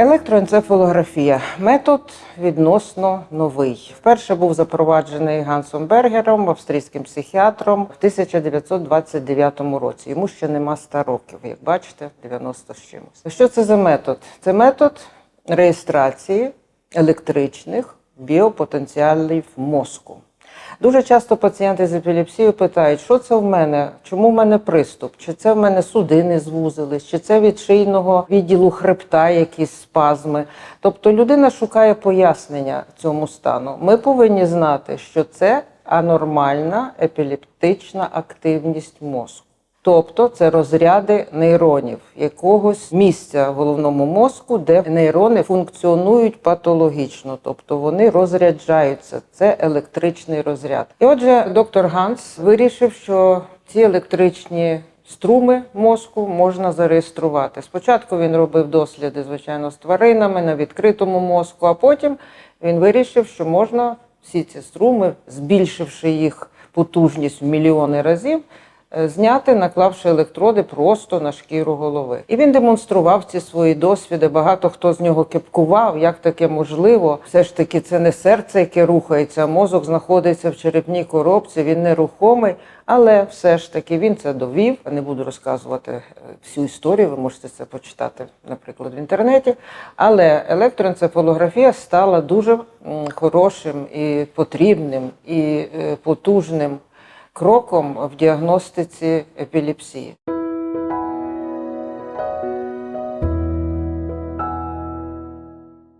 Електроенцефалографія метод відносно новий. Вперше був запроваджений Гансом Бергером, австрійським психіатром, в 1929 році. Йому ще нема 100 років, як бачите, 90 з чимось. Що це за метод? Це метод реєстрації електричних біопотенціалів мозку. Дуже часто пацієнти з епілепсією питають, що це в мене, чому в мене приступ, чи це в мене судини звузились, чи це від шийного відділу хребта якісь спазми. Тобто людина шукає пояснення цьому стану. Ми повинні знати, що це анормальна епілептична активність мозку. Тобто це розряди нейронів якогось місця в головному мозку, де нейрони функціонують патологічно, тобто вони розряджаються. Це електричний розряд. І отже, доктор Ганс вирішив, що ці електричні струми мозку можна зареєструвати. Спочатку він робив досліди, звичайно, з тваринами на відкритому мозку, а потім він вирішив, що можна всі ці струми, збільшивши їх потужність в мільйони разів зняти, наклавши електроди просто на шкіру голови. І він демонстрував ці свої досвіди. Багато хто з нього кепкував, як таке можливо. Все ж таки, це не серце, яке рухається, а мозок знаходиться в черепній коробці, він нерухомий. Але все ж таки він це довів. Не буду розказувати е, всю історію, ви можете це почитати, наприклад, в інтернеті. Але електроенцефалографія стала дуже хорошим і потрібним і е, потужним кроком в діагностиці епілепсії.